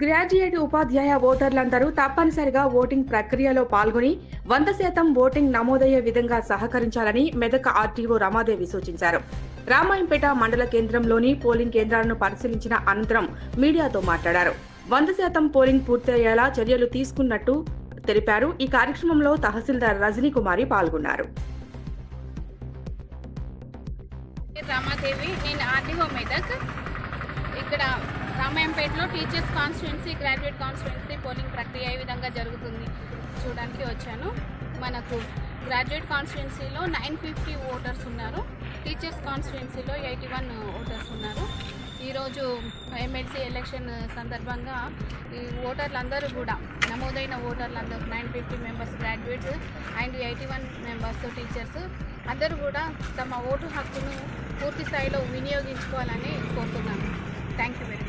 Graduate ఉపాధ్యాయ ఓటర్లందరూ తప్పనిసరిగా voting ప్రక్రియలో పాల్గొని వంద శాతం ఓటింగ్ నమోదయ్యే విధంగా సహకరించాలని మెదక్ ఆర్టీఓ రమాదేవి సూచించారు. రామాయంపేట మండల కేంద్రంలోని పోలింగ్ కేంద్రాలను పరిశీలించిన అనంతరం మీడియాతో మాట్లాడారు. వంద శాతం పోలింగ్ పూర్తయ్యేలా చర్యలు తీసుకున్నట్టు తెలిపారు. ఈ కార్యక్రమంలో తహసీల్దార్ రజనీ కుమారి పాల్గొన్నారు రామాదేవి నేను ఆర్డీఓ మెదక్. ఇక్కడ రామాయంపేటలో teachers constituency graduate constituency polling ప్రక్రియ ఏ విధంగా జరుగుతుంది. చూడడానికి వచ్చాను. మనకు గ్రాడ్యుయేట్ కాన్స్టిట్యున్సీలో నైన్ ఫిఫ్టీ ఓటర్స్ ఉన్నారు. టీచర్స్ కాన్స్టిట్యున్సీలో ఎయిటీ వన్ ఓటర్స్ ఉన్నారు. ఈరోజు ఎమ్మెల్సీ ఎలక్షన్ సందర్భంగా ఈ ఓటర్లందరూ కూడా నమోదైన ఓటర్లందరూ nine fifty members graduates and eighty one members teachers అందరూ కూడా తమ ఓటు హక్కును పూర్తి స్థాయిలో వినియోగించుకోవాలని కోరుతున్నాను. Thank you very much